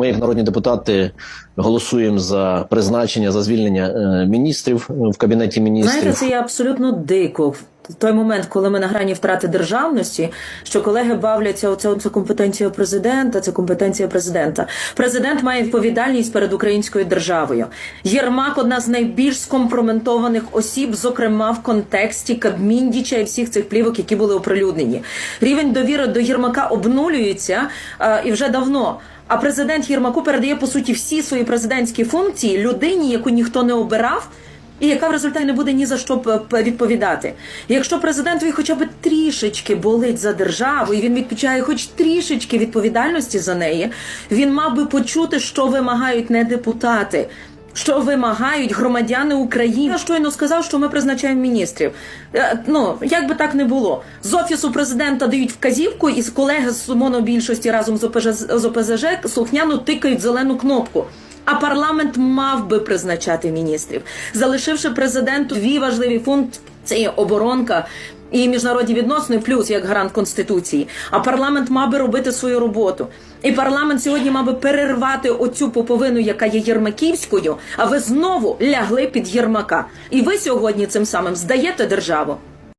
Ми, як народні депутати, голосуємо за призначення за звільнення е, міністрів е, в кабінеті міністрів. Знаєте, це є абсолютно дико. Той момент, коли ми на грані втрати державності, що колеги бавляться, оце, це компетенція президента, це компетенція президента. Президент має відповідальність перед українською державою. Єрмак одна з найбільш скомпроментованих осіб, зокрема в контексті Кабміндіча і всіх цих плівок, які були оприлюднені. Рівень довіри до Єрмака обнулюється е, і вже давно. А президент Єрмаку передає по суті всі свої президентські функції людині, яку ніхто не обирав. І яка в результаті не буде ні за що відповідати. Якщо президентові хоча б трішечки болить за державу, і він відповідає хоч трішечки відповідальності за неї, він мав би почути, що вимагають не депутати. Що вимагають громадяни України? Я щойно сказав, що ми призначаємо міністрів. Е, Ну як би так не було, з офісу президента дають вказівку, і колеги з монобільшості разом з ОПЖ, з ОПЗЖ слухняно тикають зелену кнопку. А парламент мав би призначати міністрів, залишивши президенту дві важливі функції оборонка і міжнародні відносини, плюс як гарант конституції. А парламент мав би робити свою роботу. І парламент сьогодні мав би перервати оцю поповину, яка є єрмаківською. А ви знову лягли під Єрмака. І ви сьогодні цим самим здаєте державу.